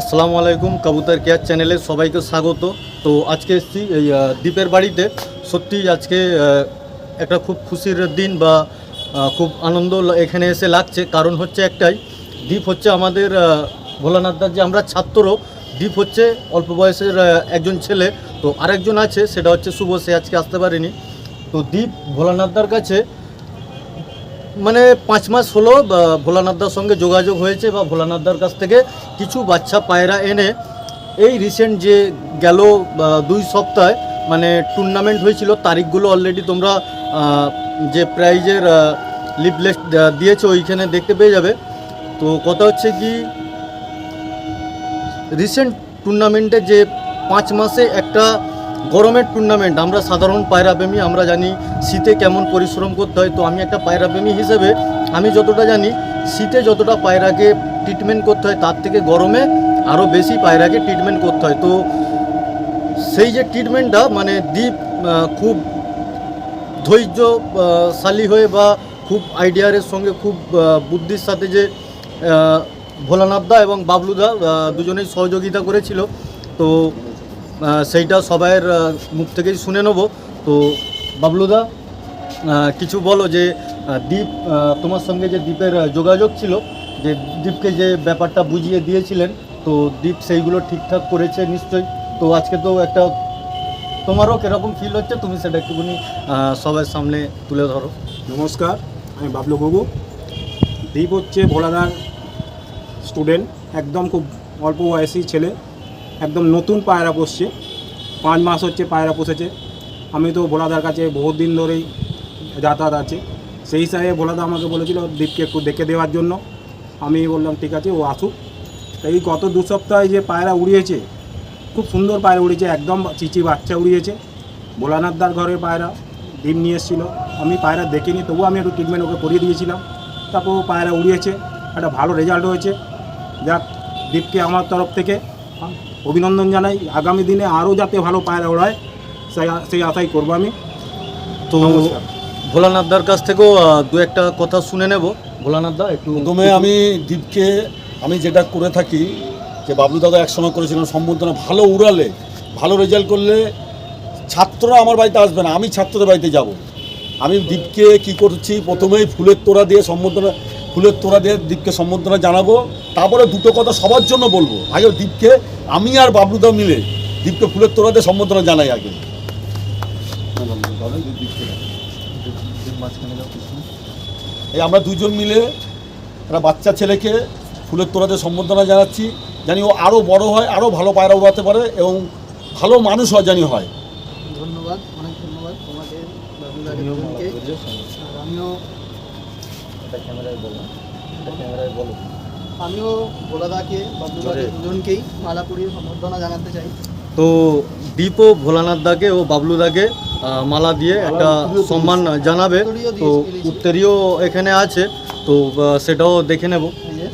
আসসালামু আলাইকুম, কাবুতার কেয়ার চ্যানেলে সবাইকে স্বাগত। তো আজকে এসেছি এই দ্বীপের বাড়িতে। সত্যি আজকে একটা খুব খুশির দিন বা খুব আনন্দ এখানে এসে লাগছে। কারণ হচ্ছে একটাই, দ্বীপ হচ্ছে আমাদের ভোলানাথদার যে আমরা ছাত্র দ্বীপ হচ্ছে অল্প বয়সের একজন ছেলে। তো আরেকজন আছে, সেটা হচ্ছে শুভ, সে আজকে আসতে পারেনি। তো দ্বীপ ভোলানাথদার কাছে মানে পাঁচ মাস হলো ভোলানাথদার সঙ্গে যোগাযোগ হয়েছে বা ভোলানাথদার কাছ থেকে কিছু বাচ্চা পায়রা এনে এই রিসেন্ট যে গেল দুই সপ্তাহে মানে টুর্নামেন্ট হয়েছিল, তারিখগুলো অলরেডি তোমরা যে প্রাইজের লিফলেট দিয়েছে, ওইখানে দেখতে পেয়ে যাবে। তো কথা হচ্ছে কি রিসেন্ট টুর্নামেন্টে যে পাঁচ মাসে একটা গরমের টুর্নামেন্ট আমরা সাধারণ পায়রাপ্রেমী আমরা জানি শীতে কেমন পরিশ্রম করতে হয়। তো আমি একটা পায়রাপ্রেমী হিসেবে আমি যতটা জানি শীতে যতটা পায়রাকে ট্রিটমেন্ট করতে হয় তার থেকে গরমে আরও বেশি পায়রাকে ট্রিটমেন্ট করতে হয়। তো সেই যে ট্রিটমেন্টটা মানে দ্বীপ খুব ধৈর্যশালী হয়ে বা খুব আইডিয়ারের সঙ্গে খুব বুদ্ধির সাথে যে আহ, ভোলানাথদা এবং বাবলুদা দুজনেই সহযোগিতা করেছিল। তো সেইটা সবাইয়ের মুখ থেকেই শুনে নেব। তো বাবলুদা কিছু বলো যে দ্বীপ তোমার সঙ্গে যে দ্বীপের যোগাযোগ ছিল, যে দ্বীপকে যে ব্যাপারটা বুঝিয়ে দিয়েছিলেন, তো দ্বীপ সেইগুলো ঠিকঠাক করেছে নিশ্চয়ই। তো আজকে তো একটা, তোমারও কীরকম ফিল হচ্ছে? তুমি সেটা একটুখানি সবার সামনে তুলে ধরো। নমস্কার, আমি বাবলু গগু। দীপ হচ্ছে ভোলাদার স্টুডেন্ট একদম খুব অল্প বয়সী ছেলে। একদম নতুন পায়রা পুষছে। পাঁচ মাস হচ্ছে পায়রা পুষেছে। আমি তো ভোলাদার কাছে বহুত দিন ধরেই যাতায়াত আছে। সেই হিসাবে ভোলাদা আমাকে বলেছিল দ্বীপকে একটু দেখে দেওয়ার জন্য। আমি বললাম, ঠিক আছে, ও আসুক। এই গত দু সপ্তাহে যে পায়রা উড়িয়েছে, খুব সুন্দর পায়রা উড়িয়েছে, একদম চিচি বাচ্চা উড়িয়েছে। ভোলানাথদার ঘরের পায়রা, ডিম নিয়ে এসেছিল। আমি পায়রা দেখিনি তবু আমি একটু ট্রিটমেন্ট ওকে করিয়ে দিয়েছিলাম। তারপর পায়রা উড়িয়েছে, একটা ভালো রেজাল্ট হয়েছে। যাক, দ্বীপকে আমার তরফ থেকে অভিনন্দন জানাই। আগামী দিনে আরও যাতে ভালো পায়রা ওড়ায় সেই সেই আশাই করব আমি। তো। ভোলানাথদার কাছ থেকেও দু একটা কথা শুনে নেব। ভোলানাথদা একটু প্রথমে আমি দীপকে আমি যেটা করে থাকি যে বাবলু দাদা একসময় করেছিলাম সম্বর্ধনা ভালো উড়ালে ভালো রেজাল্ট করলে ছাত্ররা আমার বাড়িতে আসবে না আমি ছাত্রদের বাড়িতে যাব। আমি দীপকে কি করছি প্রথমেই ফুলের তোড়া দিয়ে সম্বর্ধনা ফুলের তোড়া দিয়ে দীপকে সম্বর্ধনা জানাব তারপরে দুটো কথা সবার জন্য বলব। আগে দীপকে আমি আর বাবলুদা মিলে দীপকে ফুলের দিয়ে সম্বর্ধনা জানাই আগে। এই আমরা দুজন মিলে একটা বাচ্চা ছেলেকে ফুলের তোড়াতে সম্বর্ধনা জানাচ্ছি জানি ও আরও বড় হয় আরও ভালো পায়রা উড়াতে পারে এবং ভালো মানুষ হয় জানি হয়। ধন্যবাদ অনেক ধন্যবাদ তোমাকে বাবুদাকে দুজনকে আর আমিও আমিও ভোলাদাকে বাবুদাকে দুজনকেই মালা পরিয়ে সম্বর্ধনা জানাতে চাই। তো দীপ ও ভোলানাথদাকে ও বাবলুদাকে মালা দিয়ে একটা সম্মান জানাবে। তো। উত্তরীয় এখানে আছে তো সেটাও দেখে নেব। এই যে।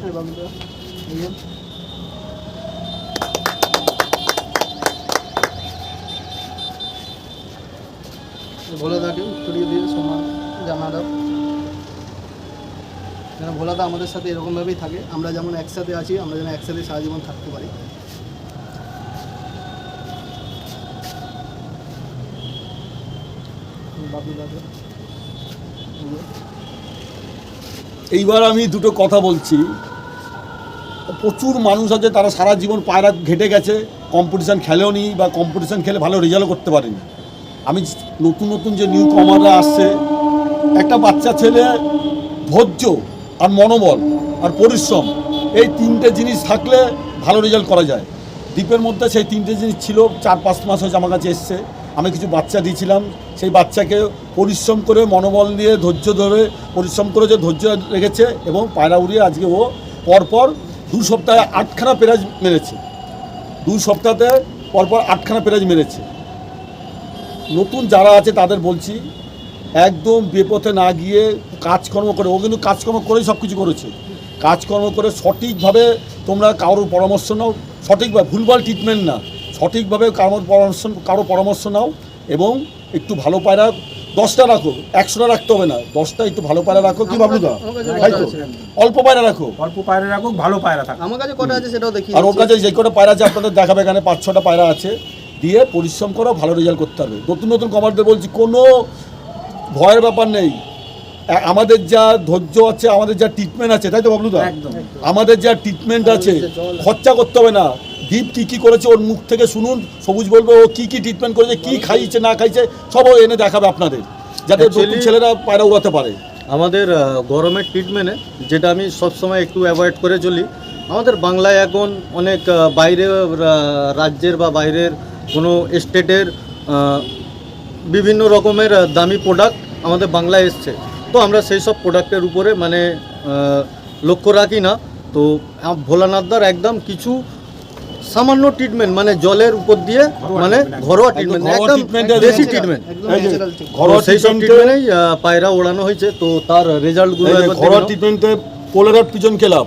হ্যাঁ, ভোলাদাকে উত্তরীয় দিয়ে সম্মান জানালো যেন ভোলাদা আমাদের সাথে এরকমভাবেই থাকে, আমরা যেমন একসাথে আছি, আমরা যেন একসাথে সারা জীবন থাকতে পারি। এইবার আমি দুটো কথা বলছি। প্রচুর মানুষ আছে, তারা সারা জীবন পায়রা ঘেটে গেছে কম্পিটিশান খেলেও নি বা কম্পিটিশান খেলে ভালো রেজাল্ট করতে পারেনি। আমি নতুন নতুন যে নিউ কমাররা আসছে, একটা বাচ্চা ছেলে, ধৈর্য আর মনোবল আর পরিশ্রম, এই তিনটে জিনিস থাকলে ভালো রেজাল্ট করা যায়। দ্বীপের মধ্যে সেই তিনটে জিনিস ছিল, চার পাঁচ মাস হয়েছে আমার কাছে এসছে। আমি কিছু বাচ্চা দিয়েছিলাম, সেই বাচ্চাকে পরিশ্রম করে, মনোবল দিয়ে ধৈর্য ধরে, পরিশ্রম করে যে ধৈর্য রেখেছে এবং পায়রা উড়িয়ে আজকে ও পরপর দু সপ্তাহে আটখানা পেরাজ মেরেছে। দু সপ্তাহতে পরপর আটখানা পেরাজ মেরেছে। নতুন যারা আছে তাদের বলছি একদম বেপথে না গিয়ে কাজকর্ম করে ও কিন্তু কাজকর্ম করেই সব কিছু করেছে। কাজকর্ম করে সঠিকভাবে তোমরা কারোর পরামর্শ নাও সঠিকভাবে ভুলভাল ট্রিটমেন্ট না সঠিকভাবে কারোর পরামর্শ কারও পরামর্শ নাও এবং একটু ভালো পায়রা দশটা রাখো একশোটা রাখতে হবে না দশটা একটু ভালো পায়রা রাখো কি কটা তো অল্প পায়রা রাখো। অল্প পায়রা রাখো ভালো পায়রা থাকো আমার কাছে কটা আছে সেটাও দেখি আর ওর কাছে যে কটা পায়রা আছে আপনাদের দেখাবে এখানে পাঁচ ছটা পায়রা আছে। দিয়ে পরিশ্রম করো ভালো রেজাল্ট করতে হবে। নতুন নতুন কমার্ডদের বলছি কোনো ভয়ের ব্যাপার নেই। আমাদের যা ধৈর্য আছে আমাদের যা ট্রিটমেন্ট আছে তাই তো বাবলুদা আমাদের যা ট্রিটমেন্ট আছে খরচা করতে হবে না। দীপ কি কি করেছে ওর মুখ থেকে শুনুন সবুজ বলবে ও কি কি ট্রিটমেন্ট করেছে কি খাইছে না খাইছে সব এনে দেখাবে আপনাদের যাতে নতুন ছেলেরা পায়রা উড়াতে পারে। আমাদের গরমের ট্রিটমেন্টে যেটা আমি সবসময় একটু অ্যাভয়েড করে চলি আমাদের বাংলায় এখন অনেক আহ, বাইরের রাজ্যের বা বাইরের কোনো স্টেটের বিভিন্ন রকমের দামি প্রোডাক্ট আমাদের বাংলায় এসছে। তো আমরা সেই সব প্রোডাক্টের উপরে মানে লক্ষ্য রাখি না। তো ভোলানাথদার একদম কিছু সামান্য ট্রিটমেন্ট মানে জলের উপর দিয়ে মানে ঘরোয়া ট্রিটমেন্ট একদম দেশি ট্রিটমেন্ট সেই সব ট্রিটমেন্টেই পায়রা ওড়ানো হয়েছে। তো তার রেজাল্টগুলো ঘরোয়া ট্রিটমেন্টে পোলারার পিজন ক্লাব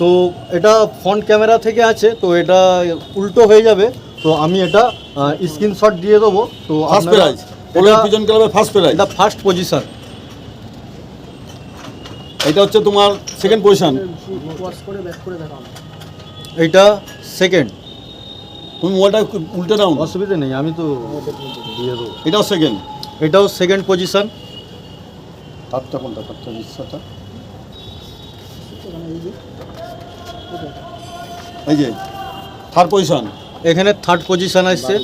তো এটা ফ্রন্ট ক্যামেরা থেকে আছে। তো এটা উল্টো হয়ে যাবে। তো আমি এটা স্ক্রিনশট দিয়ে দেবো। তো ফার্স্ট প্রাইজ পোলার এটা- পিজন ক্লাবের ফার্স্ট প্রাইজ এটা ফার্স্ট পজিশন এটা হচ্ছে তোমার সেকেন্ড পজিশন ওয়াশ করে ব্যাক করে দেখাও এইটা সেকেন্ড তুমি মোবাইলটা উল্টে দাও। অসুবিধা নেই আমি তো দিয়ে দেবো। এটাও সেকেন্ড এটাও সেকেন্ড পজিশন তারটা কোনটা? তারটা ওটা, এই যে থার্ড পজিশন এখানে থার্ড পজিশন আসছে।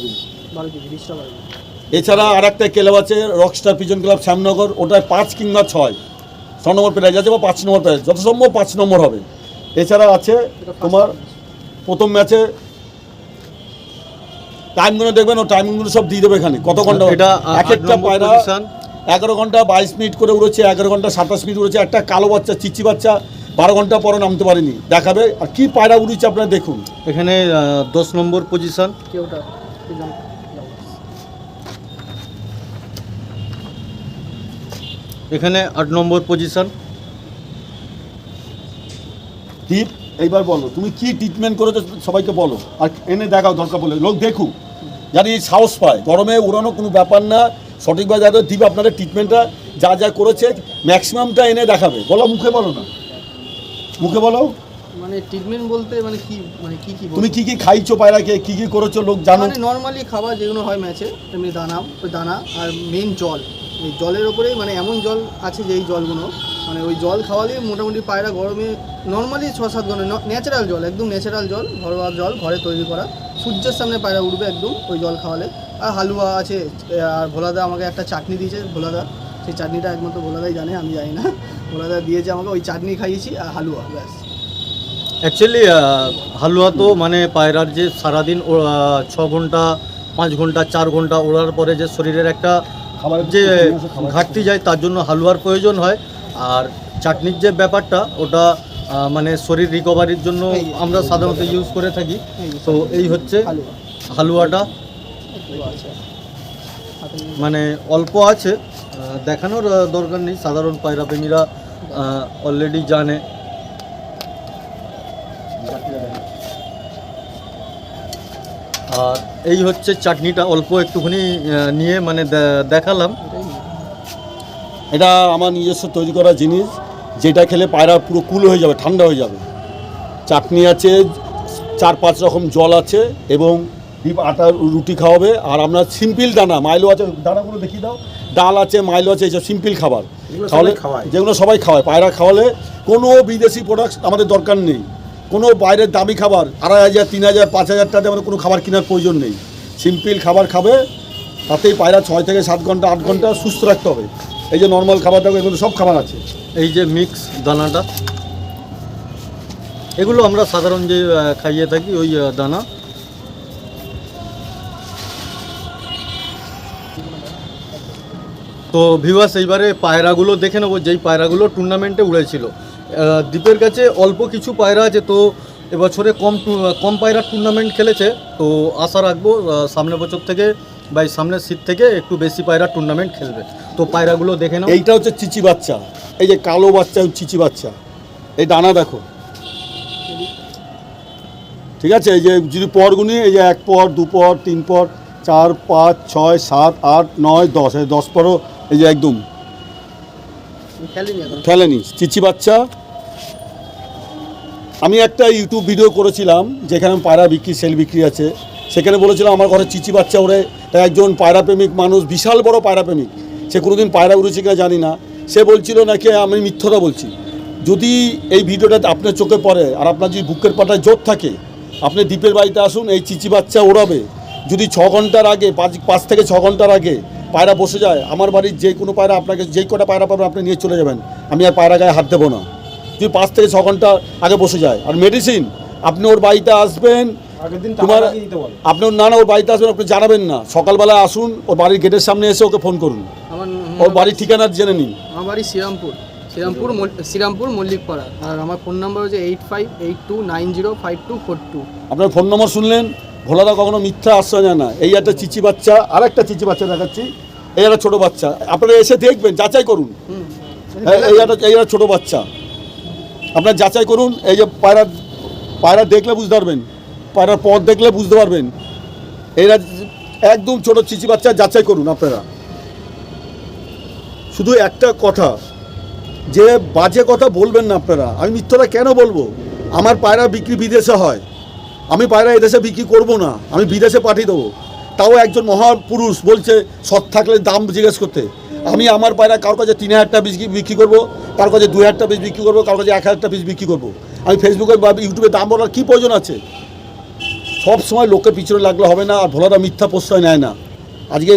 এছাড়া আর একটা ক্লাব আছে রকস্টার পিজন ক্লাব শ্যামনগর ওটায় পাঁচ কিংবা ছয়। ছ নম্বর প্রাইজ আছে বা পাঁচ নম্বর প্রাইজ যত সম্ভব পাঁচ নম্বর হবে। এছাড়া আছে তোমার প্রথম ম্যাচে টাইমগুলো দেখবেন ও টাইমিংগুলো সব দিয়ে দেবে এখানে কত ঘণ্টা এটা এক একটা পায়রা এগারো ঘণ্টা বাইশ মিনিট করে উড়েছে এগারো ঘণ্টা সাতাশ মিনিট উড়েছে একটা কালো বাচ্চা চিচি বাচ্চা বারো ঘণ্টা পরে নামতে পারেনি। দেখাবে। আর কি পায়রা উড়েছে আপনারা দেখুন। এখানে দশ নম্বর পজিশন এখানে আট নম্বর পজিশন দীপ এইবার বলো তুমি কি ট্রিটমেন্ট করেছ সবাইকে বলো। আর এনে দেখাও দরকার বলে লোক দেখুক যাতে এই সাহস পায়। গরমে উড়ানো কোনো ব্যাপার না। সঠিকভাবে যাতে দীপ আপনাদের ট্রিটমেন্টটা যা যা করেছে ম্যাক্সিমামটা এনে দেখাবে। বলো মুখে বলো না। মুখে বলো। মানে ট্রিটমেন্ট বলতে মানে কি মানে কি কি তুমি কি কি খাইছো পায়রাকে কি কি করেছ লোক জানো? মানে নর্মালি খাবার যেগুলো হয় ম্যাচে এমনি দানা ওই দানা আর মেন জল। এই জলের ওপরেই মানে এমন জল আছে যে এই জলগুলো মানে ওই জল খাওয়ালে মোটামুটি পায়রা গরমে নর্মালি ছ সাত ঘণ্টা ন্যাচারাল জল একদম ন্যাচারাল জল ঘরোয়া জল ঘরে তৈরি করা। সূর্যের সামনে পায়রা উঠবে একদম ওই জল খাওয়ালে। আর হালুয়া আছে আর ভোলাদা আমাকে একটা চাটনি দিয়েছে ভোলাদা। সেই চাটনিটা একমাত্র ভোলাদাই জানে আমি জানি না। ভোলাদা দিয়েছে আমাকে ওই চাটনি খাইয়েছি আর হালুয়া ব্যাস। অ্যাকচুয়ালি হালুয়া তো মানে পায়রার যে সারাদিন ছ ঘণ্টা পাঁচ ঘণ্টা চার ঘণ্টা ওড়ার পরে যে শরীরের একটা খাবারের যে ঘাটতি যায় তার জন্য হালুয়ার প্রয়োজন হয়। আর চাটনির যে ব্যাপারটা ওটা মানে শরীর রিকভারির জন্য আমরা সাধারণত ইউজ করে থাকি। তো এই হচ্ছে হালুয়াটা। আছে। মানে অল্প আছে দেখানোর দরকার নেই। সাধারণ পায়রা প্রেমীরা অলরেডি জানে। আর এই হচ্ছে চাটনিটা, অল্প একটুখানি নিয়ে মানে দেখালাম। এটা আমার নিজস্ব তৈরি করা জিনিস, যেটা খেলে পায়রা পুরো কুল হয়ে যাবে, ঠান্ডা হয়ে যাবে। চাটনি আছে, চার পাঁচ রকম জল আছে এবং আটা রুটি খাওয়াবে। আর আমরা সিম্পল দানা, মাইলো আছে দানাগুলো দেখিয়ে দাও। ডাল আছে মাইল আছে এইসব সিম্পল খাবার। খাওয়ালে খাওয়ায়। যেগুলো সবাই খাওয়ায় পায়রা খাওয়ালে কোনো বিদেশি প্রোডাক্ট আমাদের দরকার নেই। কোনো বাইরের দামি খাবার আড়াই হাজার তিন হাজার পাঁচ হাজার টাকা আমাদের কোনো খাবার কেনার প্রয়োজন নেই। সিম্পল খাবার খাবে তাতেই পায়রা ছয় থেকে সাত ঘণ্টা আট ঘণ্টা সুস্থ রাখতে হবে। এই যে নর্মাল খাবার দাবার এগুলো সব খাবার আছে। এই যে মিক্স দানাটা এগুলো আমরা সাধারণ যে খাইয়ে থাকি ওই দানা। তো ভিউয়ার্স এইবারে পায়রাগুলো দেখে নেব। যেই পায়রাগুলো টুর্নামেন্টে উড়েছিল। দ্বীপের কাছে অল্প কিছু পায়রা আছে, তো এবছরে কম কম পায়রা টুর্নামেন্ট খেলেছে। তো আশা রাখব সামনের বছর থেকে বা সামনের শীত থেকে একটু বেশি পায়রা টুর্নামেন্ট খেলবে। তো পায়রাগুলো দেখে নাও। এইটা হচ্ছে চিচি বাচ্চা। এই যে কালো বাচ্চা চিচি বাচ্চা। এই ডানা দেখো। ঠিক আছে? এই যে যদি পর গুনি, এই যে এক পর, দু পর, তিন পর, চার, পাঁচ, ছয়, সাত, আট, নয়, দশ। এই দশ পরও এই যে একদম। খেলেনি চিচি বাচ্চা। আমি একটা ইউটিউব ভিডিও করেছিলাম যেখানে পায়রা বিক্রি সেল বিক্রি আছে। সেখানে বলেছিলাম আমার ঘরে চিচি বাচ্চা তাই একজন পায়রা প্রেমিক মানুষ বিশাল বড় পায়রা প্রেমিক সে কোনোদিন পায়রা উড়েছে কিনা জানি না। সে বলছিল নাকি আমি মিথ্যতা বলছি। যদি এই ভিডিওটা আপনার চোখে পড়ে আর আপনার যদি বুকের পাটায় জোর থাকে আপনি দ্বীপের বাড়িতে আসুন এই চিচি বাচ্চা ওড়াবে। যদি ছ ঘণ্টার আগে পাঁচ পাঁচ থেকে ছ ঘণ্টার আগে পায়রা বসে যায় আমার বাড়ির যে কোনো পায়রা আপনাকে যেই কটা পায়রা পাবেন আপনি নিয়ে চলে যাবেন। আমি আর পায়রা গায়ে হাত দেবো না। যদি পাঁচ থেকে ছ ঘণ্টা আগে বসে যায়। আর মেডিসিন আপনি ওর বাড়িতে আসবেন তোমার ওর না না ওর বাড়িতে আসবেন আপনি জানাবেন না। সকালবেলা আসুন ওর বাড়ির গেটের সামনে এসে ওকে ফোন করুন। ওর বাড়ির ঠিকানা জেনে নিন। আমার বাড়ি শ্রীরামপুর। শ্রীরামপুর শ্রীরামপুর মল্লিকপাড়া। আর আমার ফোন নম্বর হচ্ছে eight five eight two nine zero five two four two আপনার ফোন নম্বর শুনলেন? ভোলাদা কখনো মিথ্যা আশ্রয় নেয় না। এই একটা চিচি বাচ্চা আর একটা চিচি বাচ্চা দেখাচ্ছি। এই একটা ছোটো বাচ্চা। আপনারা এসে দেখবেন যাচাই করুন। এই এই একটা এই একটা ছোটো বাচ্চা। আপনার যাচাই করুন এই যে পায়রা পায়রা দেখলে বুঝতে পারবেন। পায়রার পথ দেখলে বুঝতে পারবেন। এরা একদম ছোট চিচি বাচ্চা যাচাই করুন আপনারা। শুধু একটা কথা যে বাজে কথা বলবেন না আপনারা। আমি মিথ্যাটা কেন বলব? আমার পায়রা বিক্রি বিদেশে হয়। আমি পায়রা এদেশে বিক্রি করব না আমি বিদেশে পাঠিয়ে দেবো। তাও একজন মহাপুরুষ বলছে সৎ থাকলে দাম জিজ্ঞেস করতে। আমি আমার পায়রা কারোর কাছে তিন হাজারটা পিস বিক্রি করব কারোর কাছে দু হাজারটা পিস বিক্রি করব কারোর কাছে এক হাজারটা পিস বিক্রি করব। আমি ফেসবুকে বা ইউটিউবে দাম বলার কী প্রয়োজন আছে? সব সময় লোকের পিছনে লাগলে হবে না আর ভোলাদা মিথ্যা প্রশ্রয় নেয় না। আজকে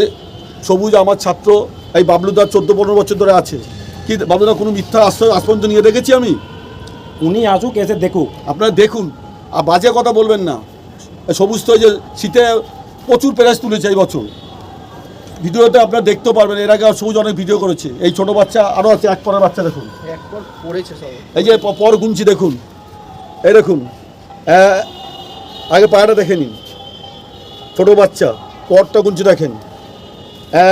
সবুজ আমার ছাত্র এই বাবলুদার চোদ্দ পনেরো বছর ধরে আছে। কি বাবলুদা কোনো মিথ্যা আশ্রয় পর্যন্ত নিয়ে দেখেছি আমি? উনি আসুক এসে দেখুক। আপনারা দেখুন। আর বাজে কথা বলবেন না। সবুজ তো এই যে শীতে প্রচুর প্রাইজ তুলেছে এই বছর। ভিডিওতে আপনারা দেখতেও পারবেন এর আগে আর সবুজ অনেক ভিডিও করেছে। এই ছোট বাচ্চা আরও আছে এক পরের বাচ্চা দেখুন। এই যে পর গুনছি দেখুন। এই দেখুন আগে পায়রাটা দেখে নিন ছোটো বাচ্চা পরটা গুনছি দেখেন।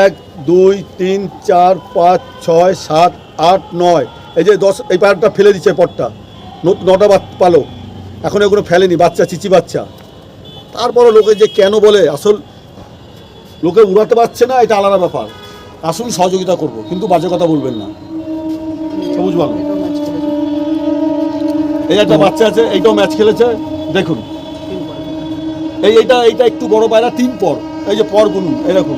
এক দুই তিন চার পাঁচ ছয় সাত আট নয়। এই যে দশ এই পায়রাটা ফেলে দিচ্ছে পরটা। নটা পালক এখন এগুলো ফেলেনি, বাচ্চা, চিচি বাচ্চা। তারপরে লোকে যে কেন বলে, আসল লোকে উড়াতে পারছে না, এটা আলাদা ব্যাপার। আসুন সহযোগিতা করব, কিন্তু বাজে কথা বলবেন না। সবুজ ম্যাচ এই একটা বাচ্চা আছে, এইটাও ম্যাচ খেলেছে, দেখুন। এই এইটা এইটা একটু বড় পায়রা, তিন পর। এই যে পর গুনুন এরকম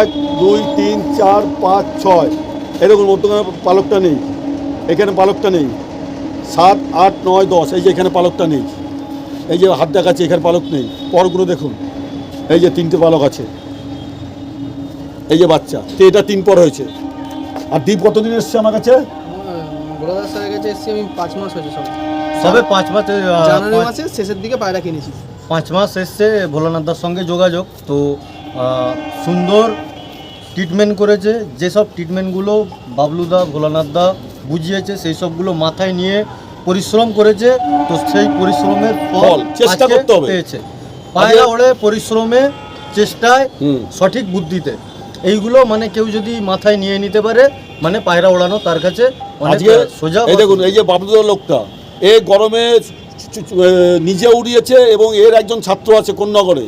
এক, দুই, তিন, চার, পাঁচ, ছয়। এরকম মধ্যখানে পালকটা নেই। এখানে পালকটা নেই। সাত আট নয় দশ এই যে এখানে পালকটা নেই। এই যে হাত দেখাচ্ছে এখানে পালক নেই। পরগুলো দেখুন এই যে তিনটে পালক আছে। এই যে বাচ্চা তো এটা তিন পর হয়েছে। আর দ্বীপ কতদিন এসছে আমার কাছে? বড়দার স্যারের কাছে এসেছি আমি পাঁচ মাস হয়েছে সব। সবে পাঁচ মাসে জানুয়ারি মাসের শেষের দিকে পায়রা কিনেছি পাঁচ মাস এসছে ভোলানাথদার সঙ্গে যোগাযোগ। তো সুন্দর ট্রিটমেন্ট করেছে। যেসব ট্রিটমেন্টগুলো বাবলুদা ভোলানাথদা বুঝিয়েছে সেই সবগুলো মাথায় নিয়ে পরিশ্রম করেছে তো সেই পরিশ্রমের ফল চেষ্টা করতে হবে। পেয়েছে। পায়রা ওড়ে পরিশ্রমে চেষ্টায় সঠিক বুদ্ধিতে। এইগুলো মানে কেউ যদি মাথায় নিয়ে নিতে পারে মানে পায়রা ওড়ানো তার কাছে আজকে সোজা এই দেখুন এই যে বাবলুদার লোকটা এ গরমে নিজে উড়িয়েছে এবং এর একজন ছাত্র আছে কোন্নগরে।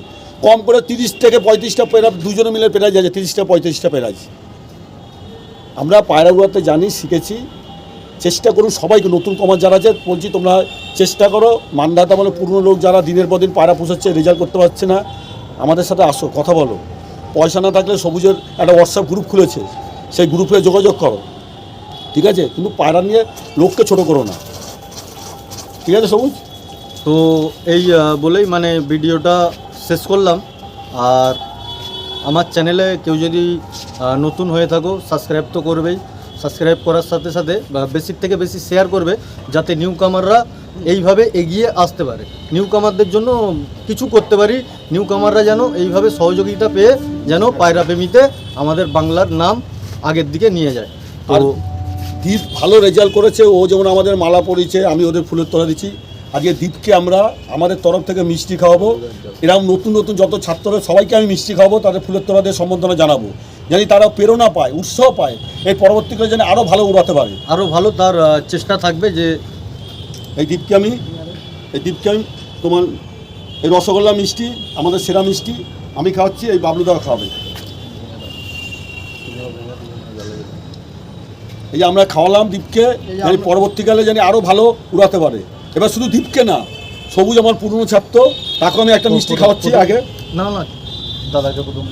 কম করে তিরিশ থেকে পঁয়ত্রিশটা পেরা দুজনে মিলে পেরাজ আছে তিরিশটা পঁয়ত্রিশটা পেরাজ। আমরা পায়রা উড়াতে জানি শিখেছি চেষ্টা করুন সবাইকে নতুন কমার যারা আছে, বলছি তোমরা চেষ্টা করো। মানদাতা মানে পুরনো লোক যারা দিনের পর দিন পায়রা পোষাচ্ছে রেজাল্ট করতে পারছে না। আমাদের সাথে আসো, কথা বলো। পয়সা না থাকলে সবুজের একটা হোয়াটসঅ্যাপ গ্রুপ খুলেছে, সেই গ্রুপে যোগাযোগ করো। ঠিক আছে? কিন্তু পায়রা নিয়ে লোককে ছোট করো না। ঠিক আছে সবুজ? তো এই বলেই মানে ভিডিওটা শেষ করলাম। আর আমার চ্যানেলে কেউ যদি নতুন হয়ে থাকো সাবস্ক্রাইব তো করবেই। সাবস্ক্রাইব করার সাথে সাথে বা থেকে বেশি শেয়ার করবে যাতে নিউ কামাররা এইভাবে এগিয়ে আসতে পারে। নিউ কামারদের জন্য কিছু করতে পারি। নিউ কামাররা যেন এইভাবে সহযোগিতা পেয়ে যেন পায়রা প্রেমীতে আমাদের বাংলার নাম আগের দিকে নিয়ে যায়। আর দীপ ভালো রেজাল্ট করেছে। ও যেমন আমাদের মালা পরিয়েছে, আমি ওদের ফুলের তোলা দিচ্ছি। আজকে দীপকে আমরা আমাদের তরফ থেকে মিষ্টি খাওয়াবো। এরকম নতুন নতুন যত ছাত্ররা, সবাইকে আমি মিষ্টি খাওয়াবো, তাদের ফুলের তলা দিয়ে সম্বর্ধনা জানাব। জানি তারা প্রেরণা পায় উৎসাহ পায়। এই পরবর্তীকালে যেন আরও ভালো উড়াতে পারে। আরও ভালো তার চেষ্টা থাকবে যে এই দীপকে আমি এই দ্বীপকে আমি তোমার এই রসগোল্লা মিষ্টি আমাদের সেরা মিষ্টি আমি খাওয়াচ্ছি এই বাবলুদাও খাওয়াবে এই যে আমরা খাওয়ালাম জানি পরবর্তীকালে জানি আরও ভালো উড়াতে পারে। এবার শুধু দীপকে না সবুজ আমার পুরনো ছাত্র তাকে আমি একটা মিষ্টি খাওয়াচ্ছি আগে। না না দাদাকে প্রথম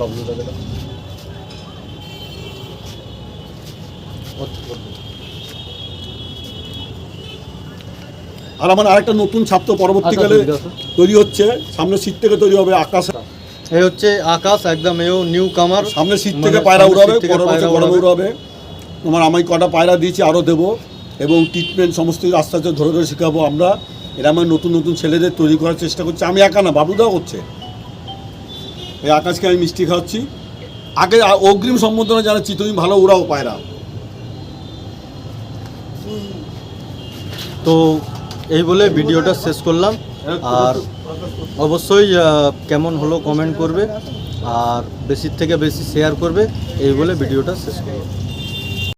বাবলু দাও আর আমার আরেকটা নতুন ছাত্র পরবর্তীকালে আচ্ছা। তৈরি হচ্ছে। সামনে শীত থেকে তৈরি হবে আকাশ। এই হচ্ছে আকাশ একদম এও নিউ কামার। সামনে শীত মানে থেকে পায়রা উড়াবে পায়রা গরমে উড়াবে। তোমার আমি কটা পায়রা দিয়েছি আরও দেবো। এবং ট্রিটমেন্ট সমস্ত আস্তে আস্তে ধরে ধরে শেখাবো আমরা। এরা আমার নতুন নতুন ছেলেদের তৈরি করার চেষ্টা করছি। আমি একা না বাবুদাও করছে। এই আকাশকে আমি মিষ্টি খাওয়াচ্ছি। আগে অগ্রিম সম্বোধনা জানাচ্ছি তুমি ভালো উড়াও পায়রা তো এই বলে ভিডিওটা শেষ করলাম। আর অবশ্যই কেমন হলো কমেন্ট করবে, আর বেশির থেকে বেশি শেয়ার করবে, এই বলে ভিডিওটা শেষ করলাম।